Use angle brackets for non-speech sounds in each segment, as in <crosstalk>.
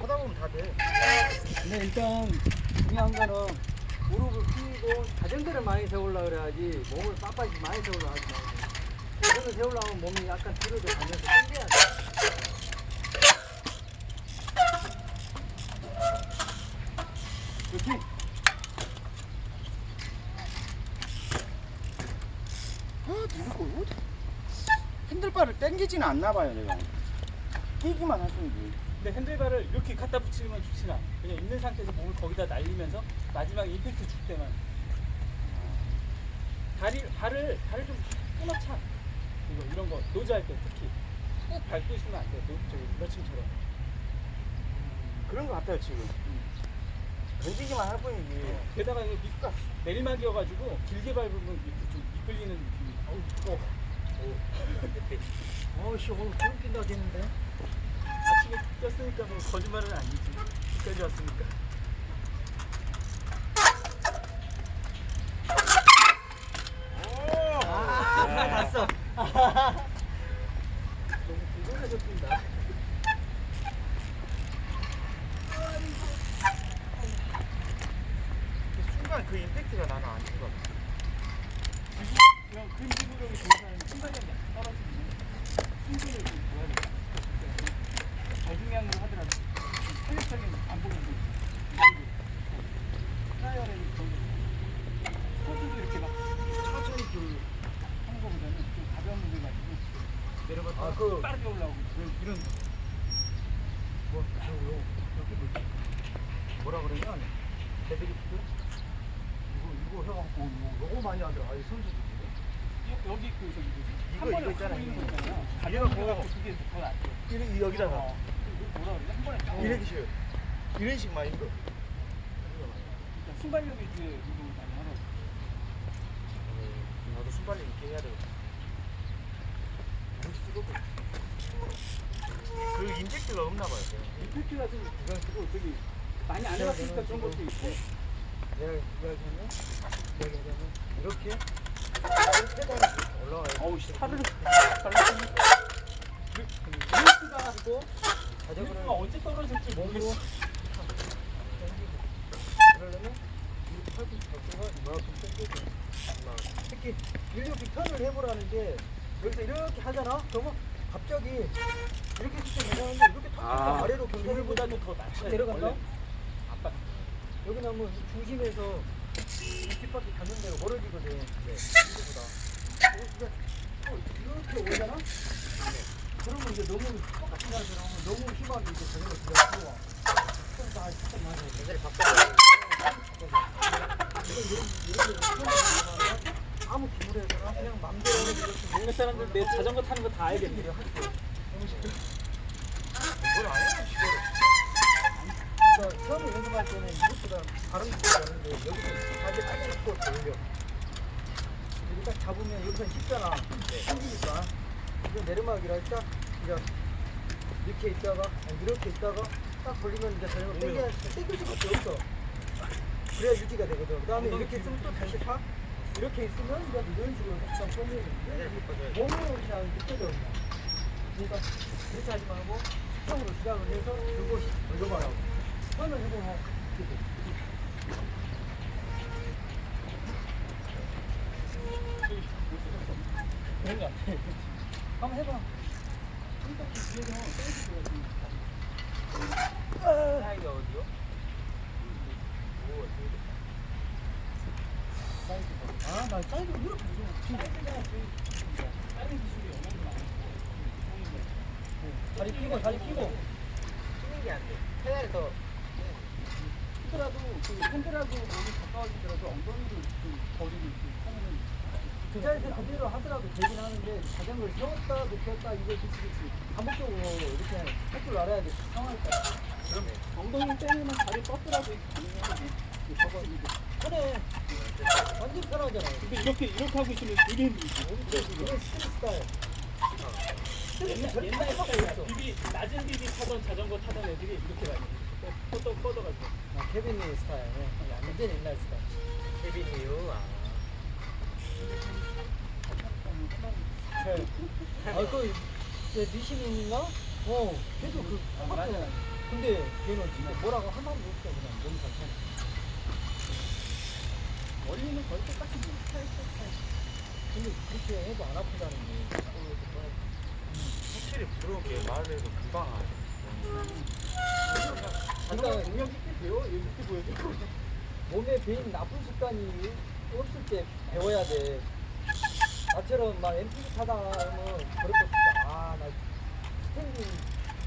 하다 보면 다 돼. 근데 일단 중요한 거는 무릎을 펴고 자전거를 많이 세우려 그래야지 몸을 빡빡이 많이 세우려 하지 말고 자전거 세우려면 몸이 약간 뒤로 가면서 당겨야 돼. 그렇지? 아, 누구 핸들바를 당기지는 않나 봐요, 내가. 끼기만 할 뿐이지. 근데 핸들바를 이렇게 갖다 좋진 않아. 그냥 있는 상태에서 몸을 거기다 날리면서 마지막에 임팩트 줄 때만. 다리, 발을, 발을 좀 끊어차. 이거, 이런 거, 노즈할 때 특히. 꼭 밟고 있으면 안 돼. 노, 저기, 러칭처럼. 그런 것 같아요, 지금. 던지기만 할 뿐이지. 게다가 이거 밑가 내리막이어가지고 길게 밟으면 이렇게 좀 이끌리는 느낌이. 어우, 뜨거워. 어우씨 오늘 소름 낀다 했는데 아침에 뛰었으니까 뭐 거짓말은 아니지. 여기까지 왔으니까. 아 갔어 너무 궁금해서 뛴다 순간 그 임팩트가 나는 안 좋은 것 같아. 그냥 근지구력이 좋은 사람은 순간적으로 약간 떨어지는 승부를 좀 보여야 돼. 저중량으로 하더라도 탄력적인 안 보는 거 트라이얼에 그런 거 스쿼트도 이렇게 막 천천히 그 하는 거보다는 좀 가벼운 무게 가지고 내려갔다 아, 그- 빠르게 올라오고 이런, 이런 뭐 저요 여기 뭐지 뭐라 그러냐 데드리프트 이거 이거 해갖고 이거 너무 많이 하더라 아이 선수들이 여- 여기 그 저기 뭐지? 이거, 한 번에 이거 있잖아, 있는 이거. 거. 이거. 거 갖고 그게 더 낫죠. 이래, 여기다가. 어, 그 뭐라 그러지? 한 번에 다 이렇게 쉬어요. 이런 식만 이거. 그러니까 순발력이 뒤에 운동을 많이 하라고. 나도 순발력 있게 해야 되거든. 그 임팩트가 없나 봐요. 임팩트가 좀 쓰고 저기 많이 안 해봤으니까 그런 것도 있고. 내가 이야기하면 이야기하면 이렇게 올라와요 어우 씨 팔을 브레이크가 하고 자전거를 자전거가 언제 떨어질지. 당기고 그러려면 이 팔꿈치 각도가 이만큼 당겨져 특히 이렇게 턴을 해보라는데 여기서 이렇게 하잖아 그러면 갑자기 괜찮은데 이렇게 턴 아. 아래로 경사를 그물보다도 더 낮춰야 돼. 내려간다? 아빠 여기 나면 이 중심에서 이 뒷바퀴 닿는 데가 멀어지거든. 네. 이거보다. 어, 또 이렇게 오잖아? 그러면 이제 너무 똑같은 자세로 하면 너무 심하게 이제 자전거 뒤가 들어와. 그럼 나 살짝 맞아. 이렇게 하면 아무 기분에서나 그냥 맘대로 이렇게 사람들 내 자전거 타는 거 다 알겠네. 처음에 연습할 때는 이것보다 다른 쪽으로 가는데 여기서 다시 또 돌려. 여기 딱 잡으면 여기서 쉽잖아. 힘기니까. 이거 내리막이라 딱 이제 이렇게 있다가 아니, 이렇게 있다가 딱 걸리면 이제 자전거 당겨 당길 수밖에 없어. 그래야 유지가 되거든. 그 다음에 이렇게 있으면 또 다시 타. 이렇게 있으면 이제 이런 식으로 딱 쏘면 몸으로 그냥 느껴져. 그냥. 그러니까 그렇게 하지 말고 수평으로 시작을 해서 들고 올려봐라고. 그런 거 같아. 한번 해봐. 손톱 뒤에서 땡기고 사이가 어디요? 오, 되게 아, 나 사이드 이렇게 무서워. 사이즈가 저희 다른 기술이 영향도 많이 있고 다리 끼고, 다리 끼고. 치는 게 안 돼. 페달이 더 하더라도 그 핸들하고 몸이 가까워지더라도 엉덩이를 좀 거리를 이렇게 하면은 그 자리에서 그대로 하더라도 되긴 자전거를 세웠다 이거 그치 그치 반복적으로 이렇게 할 줄 알아야 돼 상황에 따라 그러네. 엉덩이 빼면 다리 뻗더라도. 저거 이거. 편해 완전 편하잖아 근데 이렇게 이렇게 하고 있으면 되게 스트릿 스타일 옛날 옛날 스타일이야. 비비 낮은 비비 타던 자전거 타던 애들이 이렇게 많이 뻗어 뻗어가지고. 아, 케빈 리 스타일 완전 옛날 스타일 케빈이요. 아. 아, 그, 그 미시민인가? 어, 걔도 그, 아, 맞아. 근데 걔는 진짜 뭐라고 한 마디도 없어 그냥 너무 잘 타네. 원리는 거의 똑같이 뭐 스타일 근데 그렇게 해도 안 아프다는 게. 확실히 부드럽게 말을 해도 금방 하네. 그러니까 깊게 배워 이렇게 보여줘. 몸에 배인 나쁜 습관이 없을 때 배워야 돼. 나처럼 막 MPG 타다가 하면 그럴 거 없다. 아, 나 스탠딩,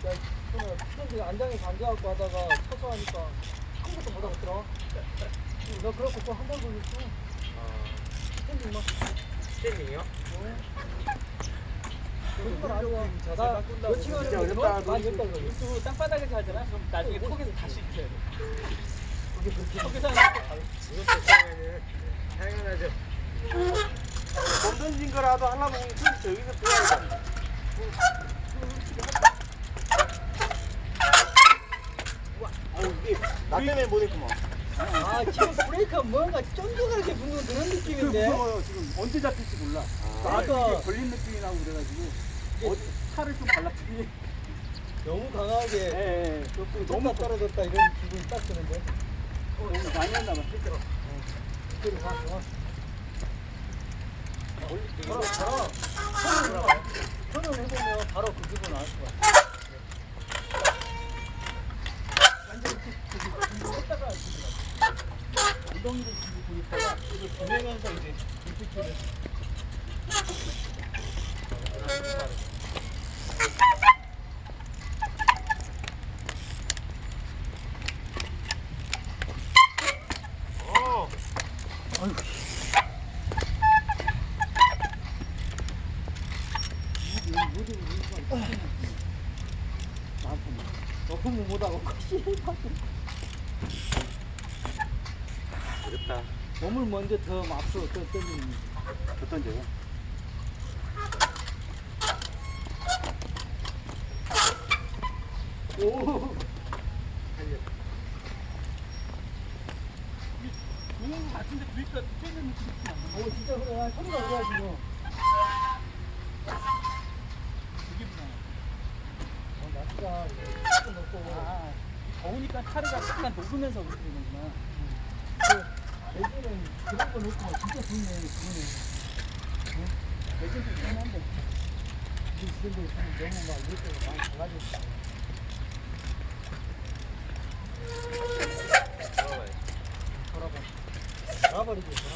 야, 정말 스탠딩 안장에서 앉아갖고 하다가 서서 하니까 아무것도 못 하겠더라. 나 그래갖고 그거 한달 걸렸어. 스탠딩 막. 스탠딩이요? 안 해. 나 며칠 진짜 전에 어렵다. 많이 몇달 걸렸어. 유튜브 땅바닥에서 하잖아. 그럼 나중에 턱에서 다시 있어야 돼. 그게 그렇게. 턱에서 다르 이것도 처음에는 당연하죠. <laughs> 몸 던진 거라도 하려면 손 저기서 빼야 돼. 아유 이게 나 때문에 못했구만. 아, 지금 브레이크가 뭔가 쫀득하게 붙는 그런 느낌인데. 무서워요. 지금 언제 잡힐지 몰라. 아, 아까- 이게 걸린 느낌이 나고 그래가지고 어디 차를 좀 발랐더니 너무 강하게. 예, 예. 그것도 너무 너무 떨어졌다 이런 기분이 딱 드는데. 너무 많이 했나 봐. 힘들어. 그리 가, 가. 바로, 바로. 손을 해보면 바로 그 기분 알 거야. 엉덩이를 보니까 이걸 보내면서 이제 리프트를 어. 모든 이유가 나한테는 너무 못하고 어렵다. 몸을 먼저 더 앞으로 더 던지는. 어떤 점요? 오. 좋은 거 같은데 부위가 쬐는 느낌이 안 나. 오, 진짜 그래. 아, 소리가 그래, 지금. 되게 불안해. 어, 날씨가 조금 높고. 아, 더우니까 차르가 약간 녹으면서 그렇게 되는구나. 그, 예전엔 그런 거 놓고 진짜 좋네, 그거는. 레전드 있긴 한데. 근데 지금도 너무 막 이렇게 많이 달라졌어. 돌아봐. 돌아버리지, 돌아.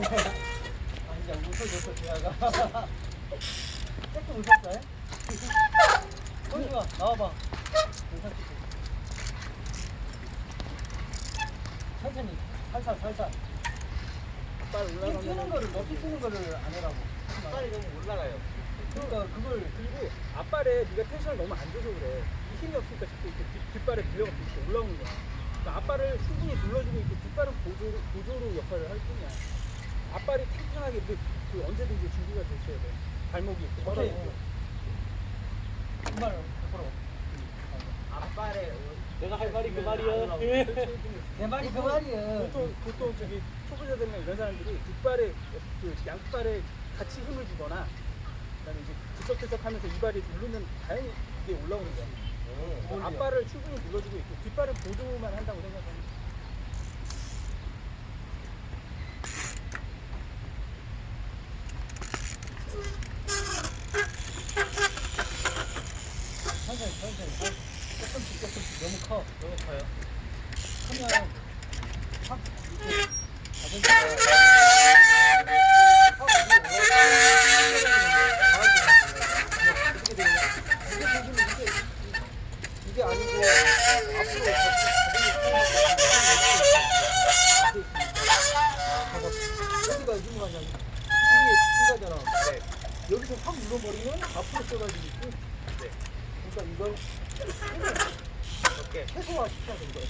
<laughs> 아, 이제 웃어줬어, 지아가. <laughs> 조금 웃었어, 해? <laughs> 현주가, 나와봐. 영상 찍고. 천천히, 살살, 살살. 빨리 뛰는 올라가면 거를, 높이 뛰는 거를 안 해라고. 빨리 너무 올라가요. 그러니까 그걸 그리고 앞발에 네가 텐션을 너무 안 줘서 그래. 이 힘이 없으니까 자꾸 이렇게 뒷, 뒷발에 밀려가 이렇게 올라오는 거야. 그러니까 앞발을 충분히 눌러주고 있고 뒷발은 보조, 보조로 역할을 할 뿐이야. 앞발이 탱탱하게 그, 그 언제든지 준비가 돼 있어야 돼. 발목이 이렇게 뻗어 오케이. 있고. 정말 100%. 앞발에 내가 할 말이 그 말이야. 내 말이 그 말이야. 보통 보통 저기 초보자들이나 이런 사람들이 뒷발에 그 양발에 같이 힘을 주거나 그다음에 이제 들썩들썩하면서 이발이 누르면 다행히 이게 올라오는 거야. 그 앞발을 충분히 눌러주고 있고 뒷발은 보조만 한다고 생각하면 돼. 천천히, 천천히. 조금씩, 조금씩. 너무 커. 너무 커요. 크면 확. 네. 여기서 확 눌러버리면 앞으로. 네. 그러니까 이걸 어깨. 최소화 시켜야 되는 거예요.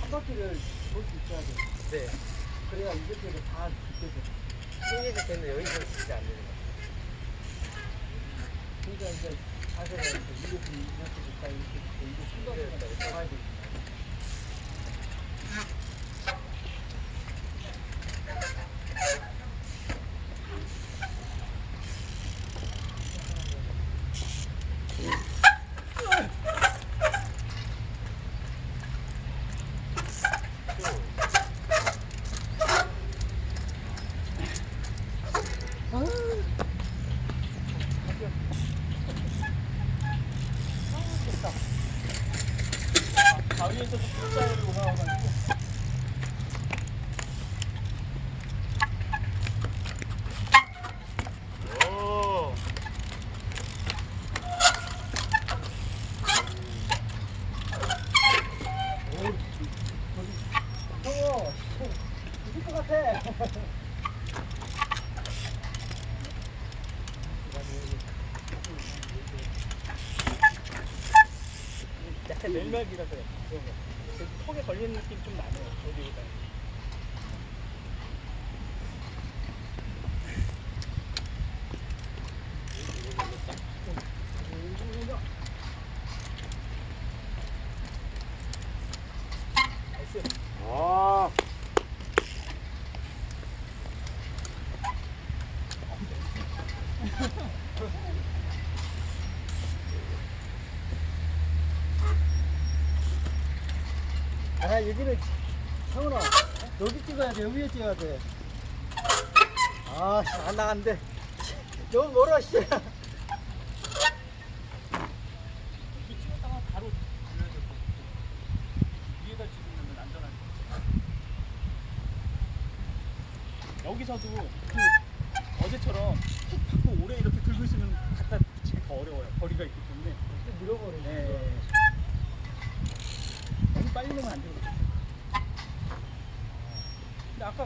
한 바퀴를 볼수 있어야 돼. 네. 그래야 이것들을 다 느껴져. 승리에서 되는데 여기서 진짜 안 되는 거. 그러니까 이제 Okay. 바위에서도 불사를 올라와가지고 오. 형어 죽을 것 같아 약간 멜멜기라서 그런 거. 여기 턱에 걸리는 느낌 좀 나네요. 어디보다. 나이스. 아. 아 여기는 형은아 여기 찍어야 돼 여기에 찍어야 돼 아안 나간대. 너무 멀어 씨. 이 찍었다가 바로 돌려야 될 것 같아. 위에다 찍으면 안전하게. 여기서도 그 어제처럼 툭 받고 오래 이렇게 들고 있으면 갖다 붙이기 더 어려워요. 거리가 있기 때문에. 밀어버리네 네. 너무 빨리 넣으면 안 되거든요.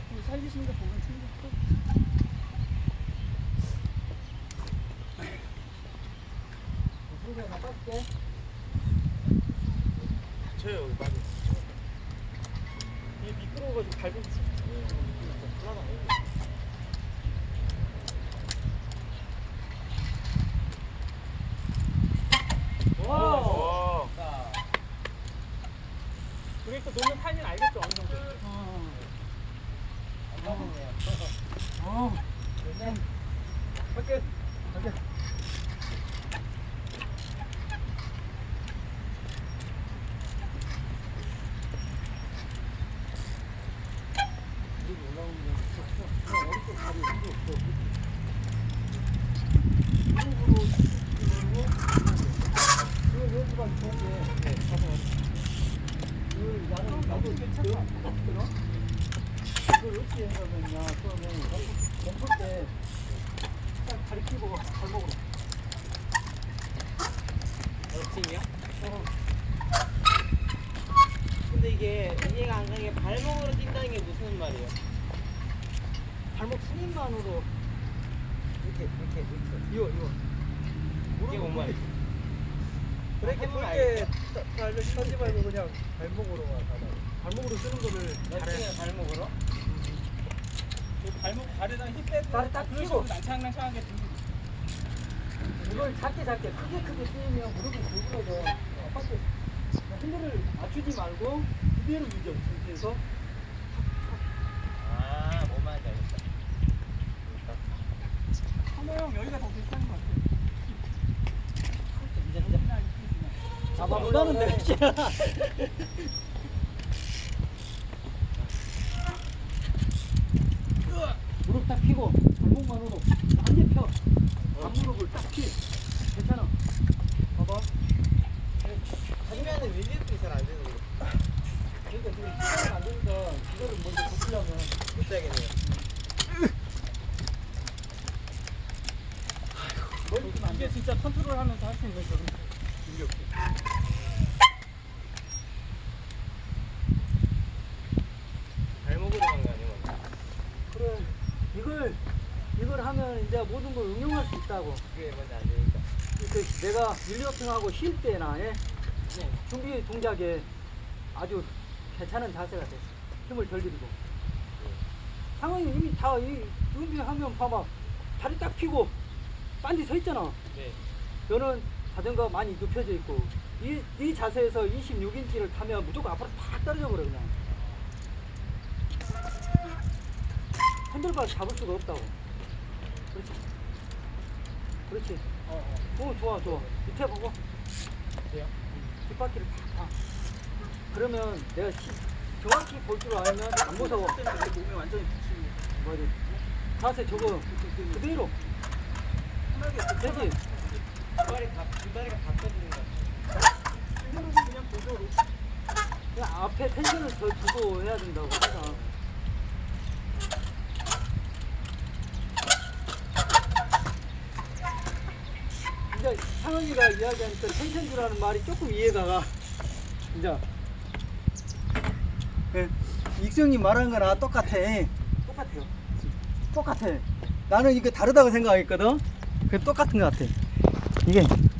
그 살리시는 거 보면 충분히 또 소리가 나 깎게 여기 많이. 이게 미끄러워가지고 밟으면 와. 브레이크 놓는 타이밍 알겠죠 어느 정도? 어. 네. 밖에 밖에 네, 그 나도 괜찮아 이걸 어떻게 해가면요 처음에 멈출 때딱 다리 끼고 발목으로 러칭이요? 어, 근데 이게 이해가 안 가는 게 발목으로 뛴다는 게 무슨 말이에요? 발목 스님만으로 이렇게 이렇게 이렇게 이거 이거 이게 뭔 말이지? 볼때 발을 서지 말고 그냥 발목으로만 가다 발목으로 쓰는 거를 러칭을 발목으로? 그 발목 발에다 힘 빼고 발을 딱 끼고. 난창난창하게 들고 이걸 작게 작게 크게 크게 뛰면 무릎이 굴러져. 아파트 핸들을 맞추지 말고 그대로 유지 상태에서 아, 뭔 말인지 알겠다. 한호 형 여기가 더 괜찮은 것 같아요. 이제 이제 그냥 아 못하는데. 무릎 딱 펴고 발목만으로 완전 펴. 앞무릎을 딱 펴. 괜찮아. 봐봐. 하면은 윌리도 잘안 되는 거 그러니까 지금 시간이 안 되니까 이거를 먼저 고치려면. 좀 이게 진짜 컨트롤 하면서 할 수 있는 그런 발목으로 간거 아니에요? 그래 이걸 이걸 하면 이제 모든 걸 응용할 수 있다고 그게 먼저 안 되니까. 그 내가 밀리어핑하고 쉴 때나 예? 준비 동작에 아주 괜찮은 자세가 됐어 힘을 덜 들이고 상황이 이미 다이 준비하면 봐봐 다리 딱 펴고 빤디 서 있잖아 네. 너는 자전거 많이 눕혀져 있고 이, 이 자세에서 26인치를 타면 무조건 앞으로 팍 떨어져 버려 그냥. 핸들바 잡을 수가 없다고. 그렇지? 그렇지? 어, 어. 어 좋아 좋아. 밑에 보고. 돼요? 뒷바퀴를 팍 봐. 그러면 내가 시- 정확히 볼 줄 알면 안 무서워. 몸에 완전히 붙이고. 맞아. 자세 저거 그대로. 되지 두 발이 다, 두 다리가 다 펴지는 거 같아요. 이거는 그냥 보조로. 텐션을 더 주고 해야 된다고 항상. 이제 상은이가 이야기하니까 텐션 주라는 말이 조금 이해가 가. 이제 예, 익성님 말한 거나 똑같아. 똑같아요. 똑같아. 나는 이게 다르다고 생각했거든. 그 똑같은 것 같아. 이게 이게